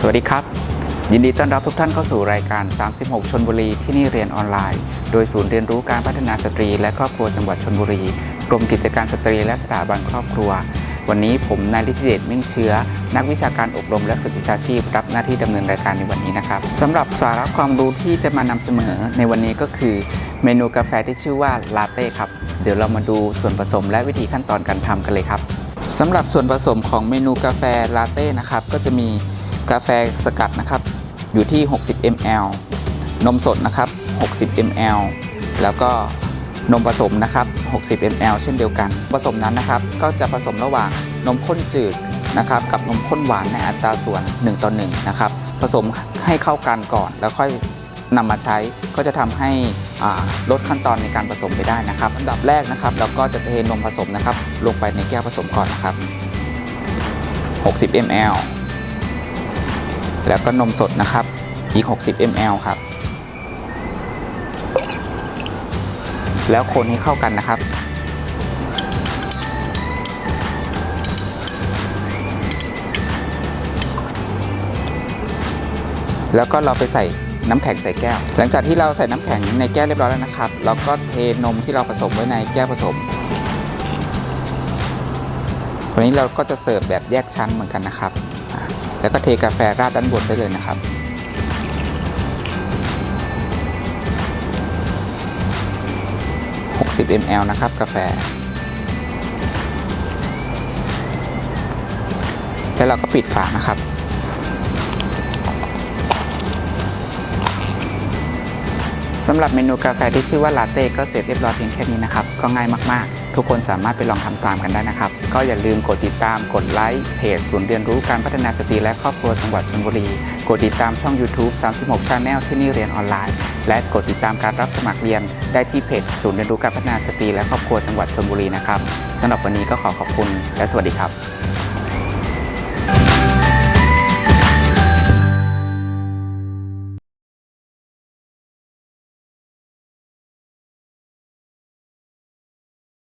สวัสดีครับ ยินดีต้อนรับทุกท่านเข้าสู่รายการ 36 ชนบุรีที่นี่เรียนออนไลน์ โดยศูนย์เรียนรู้การพัฒนาสตรี และครอบครัวจังหวัดชนบุรี กรมกิจการสตรีและสถาบันครอบครัว วันนี้ผมนายฤทธิเดชมิ่งเชื้อ นักวิชาการอบรมและฝึกวิชาชีพ รับหน้าที่ดำเนินรายการในวันนี้นะครับสำหรับสาระความรู้ที่จะมานำเสนอในวันนี้ก็คือ เมนูกาแฟที่ชื่อว่าลาเต้ครับเดี๋ยวเรามาดูส่วนผสมและวิธีขั้นตอนการทำกันเลยครับสำหรับส่วนผสมของเมนูกาแฟลาเต้นะครับก็จะมี กาแฟสกัดนะครับอยู่ที่ 60 ml นมสดนะครับ 60 ml แล้วก็นมผสมนะครับ 60 ml เช่นเดียวกัน ผสมนั้นนะครับ ก็จะผสมระหว่างนมข้นจืดนะครับ กับนมข้นหวานในอัตราส่วน 1 ต่อ 1 นะครับ ผสมให้เข้ากันก่อน แล้วค่อยนำมาใช้ ก็จะทำให้ลดขั้นตอนในการผสมไปได้นะครับอันดับแรกนะครับ เราก็จะเทนมผสมนะครับ ลงไปในแก้วผสมก่อนนะครับ 60 ml แล้วก็นมสดนะครับ อีก 60 ml ครับ แล้วคนให้เข้ากันนะครับ แล้วก็เราไปใส่น้ำแข็งใส่แก้ว หลังจากที่เราใส่น้ำแข็งในแก้วเรียบร้อยแล้วนะครับ เราก็เทนมที่เราผสมไว้ในแก้วผสมวันนี้เราก็จะเสิร์ฟแบบแยกชั้นเหมือนกันนะครับ แล้วก็เทกาแฟราดด้านบนได้เลยนะครับ 60 ml นะครับกาแฟ แล้วเราก็ปิดฝานะครับ สำหรับเมนูกาแฟที่ชื่อว่าลาเต้ก็เสร็จเรียบร้อยเพียงแค่นี้นะครับ ก็ง่ายมากๆ ทุกคนสามารถไปลองทำตามกันได้นะครับ ก็อย่าลืมกดติดตามกดไลค์เพจศูนย์เรียนรู้การพัฒนาสตรีและครอบครัวจังหวัดชลบุรี กดติดตามช่อง YouTube 36 Channel ที่นี่เรียนออนไลน์ และกดติดตามการรับสมัครเรียน ได้ที่เพจศูนย์เรียนรู้การพัฒนาสตรีและครอบครัวจังหวัดชลบุรีนะครับสำหรับวันนี้ก็ขอขอบคุณและสวัสดีครับ